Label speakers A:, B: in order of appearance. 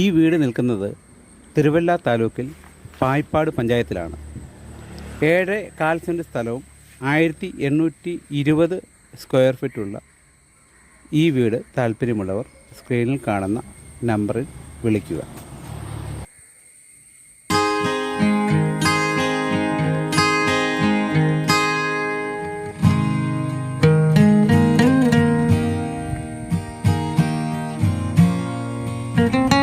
A: ഈ വീട് നിൽക്കുന്നത് തിരുവല്ല താലൂക്കിൽ പായ്പാട് പഞ്ചായത്തിലാണ്. ഏഴ് കാൽ സെന്റ് സ്ഥലവും ആയിരത്തി എണ്ണൂറ്റി ഇരുപത് സ്ക്വയർ ഫീറ്റുള്ള ഈ വീട് താല്പര്യമുള്ളവർ സ്ക്രീനിൽ കാണുന്ന നമ്പറിൽ വിളിക്കുക. thank you